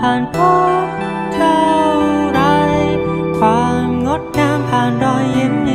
ผ่านพบเท่าไร ความงดงามผ่านรอยยิ้ม